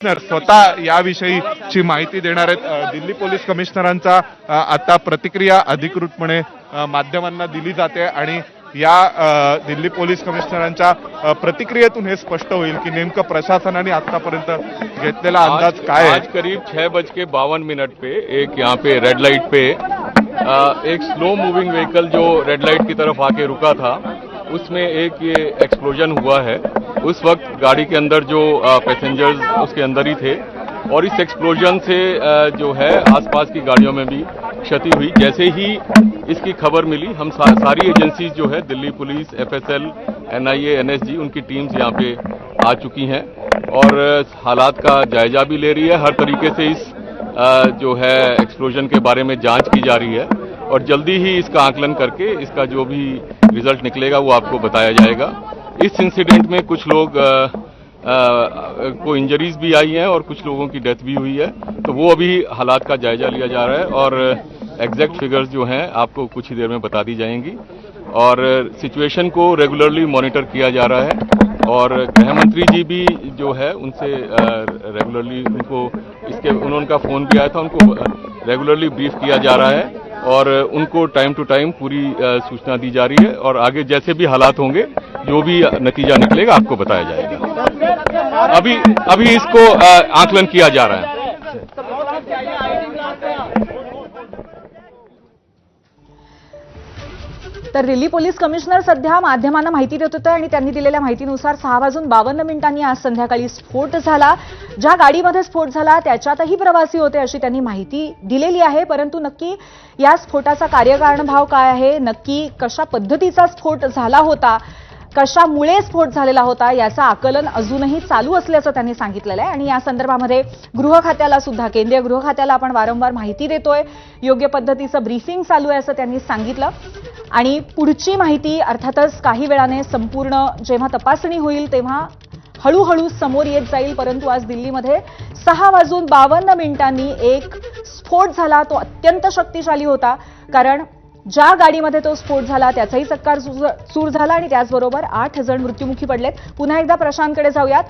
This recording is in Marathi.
कमिशनर स्वतः याविषयीची माहिती देणार आहेत दिल्ली पोलीस कमिशनरांचा आता प्रतिक्रिया अधिकृतपणे माध्यमांना दिली जाते आणि या दिल्ली पोलीस कमिशनरांच्या प्रतिक्रियेतून हे स्पष्ट होईल की नेमकं प्रशासनाने आतापर्यंत घेतलेला अंदाज काय आज करीब छह बज के बावन मिनट पे एक यहाँ पे रेड लाइट पे एक स्लो मूविंग व्हीकल जो रेड लाइट की तरफ आके रुका था। उसमें एक ये एक्सप्लोजन हुआ है। उस वक्त गाड़ी के अंदर जो पैसेंजर्स उसके अंदर ही थे। और इस एक्सप्लोजन से जो है आसपास की गाड़ियों में भी क्षति हुई। जैसे ही इसकी खबर मिली हम सा, सारी एजेंसीज जो है Delhi police FSL NIA NSG उनकी टीम्स यहाँ पे आ चुकी हैं। और हालात का जायजा भी ले रही है। हर तरीके से इस जो है एक्सप्लोजन के बारे में जाँच की जा रही है। और जल्दी ही इसका आकलन करके इसका जो भी रिज़ल्ट निकलेगा वो आपको बताया जाएगा। इस इंसिडेंट में कुछ लोग अ, अ, को इंजरीज भी आई हैं और कुछ लोगों की डेथ भी हुई है। तो वो अभी हालात का जायजा लिया जा रहा है और एग्जैक्ट फिगर्स जो हैं आपको कुछ ही देर में बता दी जाएँगी। और सिचुएशन को रेगुलरली मॉनिटर किया जा रहा है और गृह मंत्री जी भी जो है उनसे रेगुलरली उनको इसके उन्होंने उनका फ़ोन भी आया था उनको रेगुलरली ब्रीफ किया जा रहा है। और उनको टाइम टू टाइम पूरी सूचना दी जा रही है और आगे जैसे भी हालात होंगे, जो भी नतीजा निकलेगा, आपको बताया जाएगा। अभी अभी इसको आकलन किया जा रहा है। तर दिल्ली पोलीस कमिशनर सध्या माध्यमांना माहिती देत होतं आणि त्यांनी दिलेल्या माहितीनुसार सहा वाजून बावन्न मिनिटांनी आज संध्याकाळी स्फोट झाला. ज्या गाडीमध्ये स्फोट झाला त्याच्यातही प्रवासी होते अशी त्यांनी माहिती दिलेली आहे. परंतु नक्की या स्फोटाचा कार्यकारणभाव काय आहे? नक्की कशा पद्धतीचा स्फोट झाला होता? कशामुळे स्फोट झालेला होता? याचं आकलन अजूनही चालू असल्याचं त्यांनी सांगितलेलं आहे. आणि या संदर्भामध्ये गृह खात्याला सुद्धा केंद्रीय गृह खात्याला आपण वारंवार माहिती देतोय. योग्य पद्धतीचं ब्रीफिंग चालू आहे असं त्यांनी सांगितलं. आणि पुढची माहिती अर्थातच काही वेळाने संपूर्ण जेव्हा तपासणी होईल तेव्हा हळूहळू समोर येत जाईल परंतु आज दिल्लीमध्ये सहा वाजून बावन्न मिनिटांनी एक स्फोट झाला. तो अत्यंत शक्तिशाली होता कारण ज्या गाडीमध्ये तो स्फोट झाला त्याचाही चक्कार चूर झाला आणि त्याचबरोबर आठ जण मृत्युमुखी पडलेत. पुन्हा एकदा प्रशांतकडे जाऊयात.